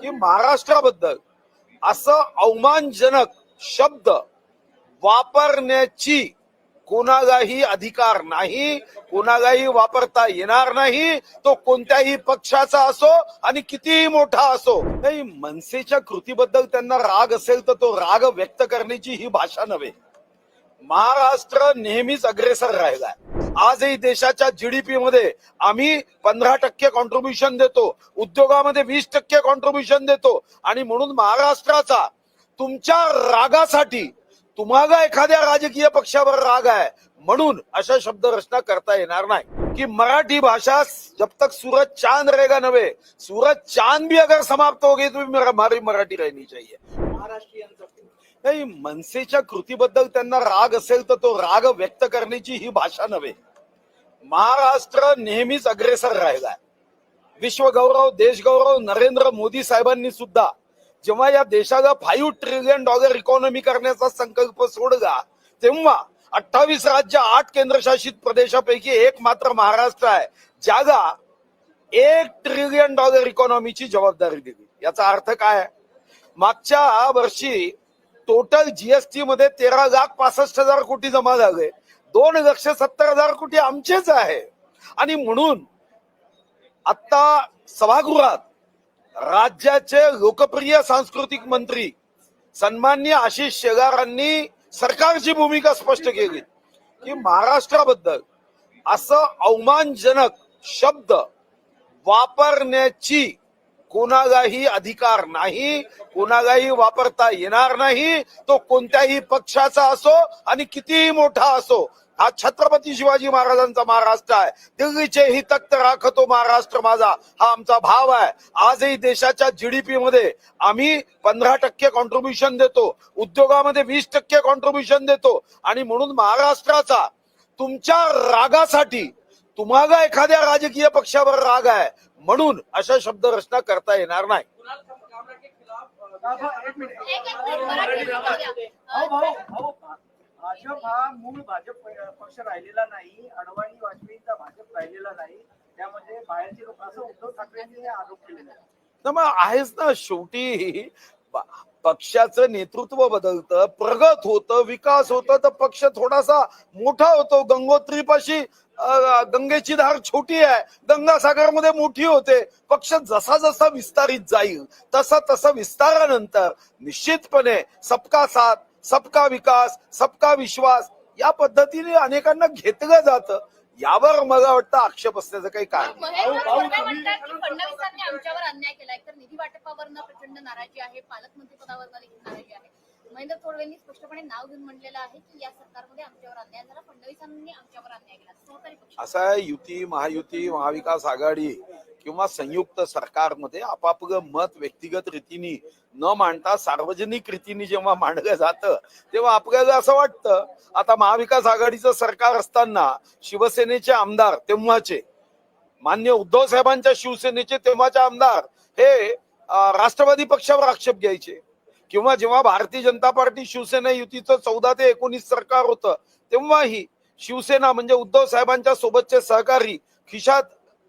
की महाराष्ट्राबद्दल असं अवमानजनक शब्द वापरण्याची कोणालाही अधिकार नाही कोणालाही वापरता येणार नाही तो कोणत्याही पक्षाचा असो आणि कितीही मोठा असो. नाही मनसेच्या कृतीबद्दल त्यांना राग असेल तर तो राग व्यक्त करण्याची ही भाषा नव्हे. महाराष्ट्र नेहमीच अग्रेसर राहिलाय. आजही देशाच्या जीडीपी मध्ये आम्ही पंधरा टक्के कॉन्ट्रीब्युशन देतो. उद्योगामध्ये वीस टक्के कॉन्ट्रीब्युशन देतो. आणि म्हणून महाराष्ट्राचा तुमच्या रागासाठी तुम्हाला एखाद्या राजकीय पक्षावर राग आहे म्हणून अशा शब्द रचना करता येणार नाही. कि मराठी भाषा जब तक सूरज चांद रहेगा नवे सूरज चांद भी अगर समाप्त हो गई तो भी हमारी मराठी रहनी चाहिए. नाही मनसेच्या कृतीबद्दल त्यांना राग असेल तर तो राग व्यक्त करण्याची ही भाषा नव्हे. महाराष्ट्र नेहमीच अग्रेसर राहिलाय. विश्वगौरव देशगौरव नरेंद्र मोदी साहेबांनी सुद्धा जेव्हा या देशाला फाईव्ह ट्रिलियन डॉलर इकॉनॉमी करण्याचा संकल्प सोडला तेव्हा अठ्ठावीस राज्य आठ केंद्रशासित प्रदेशापैकी एक मात्र महाराष्ट्र आहे ज्याला एक ट्रिलियन डॉलर इकॉनॉमीची जबाबदारी दिली. याचा अर्थ काय? मागच्या वर्षी टोटल जीएसटी मध्ये तेरा लाख पासष्ट हजार कोटी जमा झाले. दोन लक्ष सत्तर हजार कोटी आमचेच आहे. आणि म्हणून आता सभागृहात राज्याचे लोकप्रिय सांस्कृतिक मंत्री सन्मान्य आशिष शेगारांनी सरकारची भूमिका स्पष्ट केली. की महाराष्ट्राबद्दल असं अवमानजनक शब्द वापरण्याची कोणालाही अधिकार नाही कोणालाही वापरता येणार नाही तो कोणत्याही पक्षाचा असो आणि कितीही मोठा असो. हा छत्रपती शिवाजी महाराजांचा महाराष्ट्र आहे. दिल्लीचे ही तख्त राखतो महाराष्ट्र माझा. हा आमचा भाव आहे. आजही देशाच्या जीडीपी मध्ये आम्ही पंधरा टक्के कॉन्ट्रीब्युशन देतो. उद्योगामध्ये वीस टक्के कॉन्ट्रीब्युशन देतो. आणि म्हणून महाराष्ट्राचा तुमच्या रागासाठी तुम्हाला एखाद्या राजकीय पक्षावर राग आहे म्हणून अशा शब्द रचना करता येणार नाही. भाजप हा मूळ भाजप पक्ष राहिलेला नाही अडवाणी वाजपेयींचा भाजप राहिलेला नाही त्यामध्ये बाहेरचे लोक असं उद्धव ठाकरेंनी आरोप केलेला आहे तर मग आहेच ना शेवटी पक्षाचं नेतृत्व बदलतं प्रगत होतं विकास होतं तर पक्ष थोडासा मोठा होतो गंगोत्रीपाशी गंगेची धार छोटी आहे. गंगासागरमध्ये मोठी होते. पक्ष जसा जसा विस्तारित जाईल तसा तसा विस्तारानंतर निश्चितपणे सबका साथ सबका विकास सबका विश्वास या पद्धतीने अनेकांना घेतलं जातं. यावर मला वाटतं आक्षेप असण्याचं काही कारण फडणवीसांनी आमच्यावर अन्याय केलाय तर निधी वाटपावर प्रचंड नाराजी आहे पालकमंत्री पदावर नाराजी आहे. महेंद्र थोरवेंनी स्पष्टपणे नाव घेऊन म्हणलेलं आहे की या सरकारमध्ये आमच्यावर अन्याय झाला फडणवीसांनी आमच्यावर अन्याय केला. सहकारी पक्ष. असं आहे युती महायुती महाविकास आघाडी किंवा संयुक्त सरकारमध्ये आपापलं मत व्यक्तिगत रीतीने न मांडता सार्वजनिक रीतीने जेव्हा मांडलं जातं तेव्हा आपल्याला असं वाटतं आता महाविकास आघाडीचं सरकार असताना शिवसेनेचे आमदार तेव्हाचे मान्य उद्धव साहेबांच्या शिवसेनेचे तेव्हाचे आमदार हे राष्ट्रवादी पक्षावर आक्षेप घ्यायचे. किंवा जेव्हा भारतीय जनता पार्टी शिवसेना युतीचं चौदा ते एकोणीस सरकार होतं तेव्हाही शिवसेना म्हणजे उद्धव साहेबांच्या सोबतचे सहकारी खिशात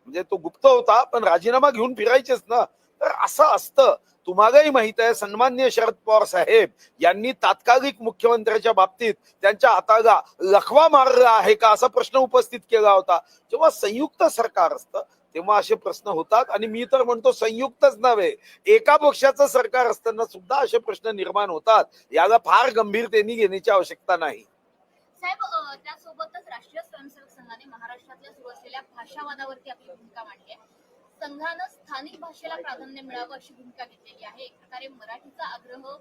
म्हणजे तो गुप्त होता पण राजीनामा घेऊन फिरायचेच ना. तर असं असतं. तुम्हालाही माहीत आहे सन्मान्य शरद पवार साहेब यांनी तात्कालिक मुख्यमंत्र्याच्या बाबतीत त्यांच्या हाताला लखवा मारला आहे का असा प्रश्न उपस्थित केला होता. जेव्हा संयुक्त सरकार असतं तेव्हा असे प्रश्न होतात. आणि मी तर म्हणतो संयुक्तच नव्हे. एका पक्षाचं सरकार असताना सुद्धा असे प्रश्न निर्माण होतात. याला फार गंभीरतेने घेण्याची आवश्यकता नाही. साहेब त्यासोबतच राष्ट्रीय स्वयंसेवक संघाने महाराष्ट्रातल्या सुरू असलेल्या भाषावादावरती आपली भूमिका मांडली आहे. संघानं स्थानिक भाषेला प्राधान्य मिळावं अशी भूमिका घेतलेली आहे. एक प्रकारे मराठीचा आग्रह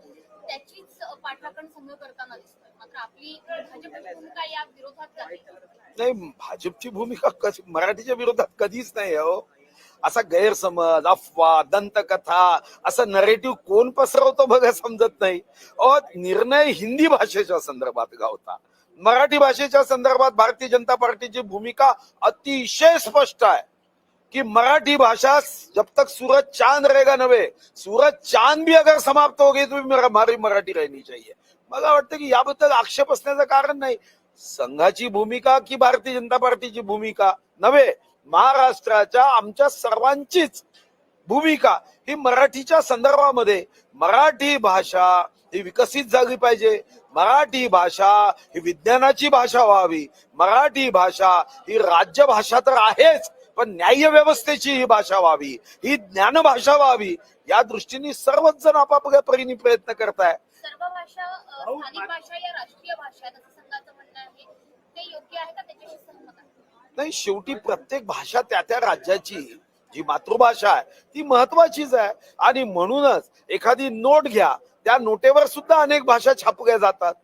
त्याचीच पाठराखण संघ करताना दिसतोय. मात्र आपली भाजपची भूमिका या विरोधात नाही? भाजपची भूमिका कशी मराठीच्या विरोधात कधीच नाही हो. असा गैरसमज अफवा दंतकथा असं नरेटिव्ह कोण पसरवतो बघा समजत नाही. अ निर्णय हिंदी भाषेच्या संदर्भात गावता. मराठी भाषेच्या संदर्भात भारतीय जनता पार्टीची भूमिका अतिशय स्पष्ट आहे. कि मराठी भाषा जब तक सूरज चांद रहेगा नवे सूरज चांद भी अगर समाप्त हो गई तो भी हमारी मराठी रहनी चाहिए। मला वाटतं की याबद्दल आक्षेप असण्याचं कारण नाही. संघाची भूमिका की भारतीय जनता पार्टीची भूमिका? नव्हे महाराष्ट्राच्या आमच्या सर्वांचीच भूमिका ही मराठीच्या संदर्भामध्ये. मराठी भाषा ही विकसित झाली पाहिजे. मराठी भाषा ही विज्ञानाची भाषा व्हावी. मराठी भाषा ही राज्यभाषा तर आहेच. पण न्याय व्यवस्थेची ही भाषा व्हावी ही ज्ञान भाषा व्हावी या दृष्टीने सर्वच जण आपापल्या परीने प्रयत्न करताय. सर्व भाषा अ, भाऊ, स्थानिक भाषा या राष्ट्रीय भाषा आहेत असं संघाचं म्हणणं आहे. ते योग्य आहे का त्याच्याशी सहमत आहे? नाही शेवटी प्रत्येक भाषा त्या त्या राज्याची जी मातृभाषा आहे ती महत्वाचीच आहे. आणि म्हणूनच एखादी नोट घ्या त्या नोटेवर सुद्धा अनेक भाषा छापल्या जातात.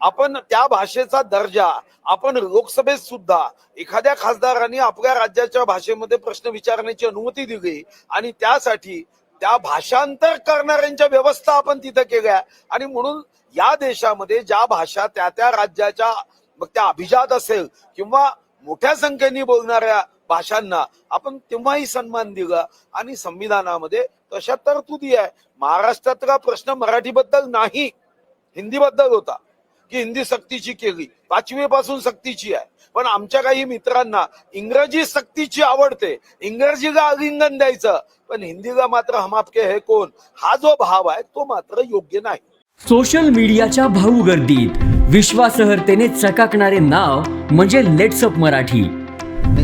आपण त्या भाषेचा दर्जा आपण लोकसभेत सुद्धा एखाद्या खासदारांनी आपल्या राज्याच्या भाषेमध्ये प्रश्न विचारण्याची अनुमती दिली आणि त्यासाठी त्या भाषांतर करणाऱ्यांच्या व्यवस्था आपण तिथं केल्या. आणि म्हणून या देशामध्ये ज्या भाषा त्या त्या राज्याच्या मग त्या अभिजात असेल किंवा मोठ्या संख्येने बोलणाऱ्या भाषांना आपण तेव्हाही सन्मान दिला आणि संविधानामध्ये तशा तरतुदी आहे. महाराष्ट्रातला प्रश्न मराठीबद्दल नाही हिंदीबद्दल होता. की हिंदी सक्तीची केली. पाचवी पासून सक्तीची आहे. पण आमच्या काही मित्रांना इंग्रजी सक्तीची आवडते. इंग्रजीला आलिंगन द्यायचं. पण हिंदीला मात्र हम आपके हे कोण? हा जो भाव आहे तो मात्र योग्य नाही. सोशल मीडियाच्या भाऊ गर्दीत. विश्वासार्हतेने चकाकणारे नाव म्हणजे लेट्सअप मराठी.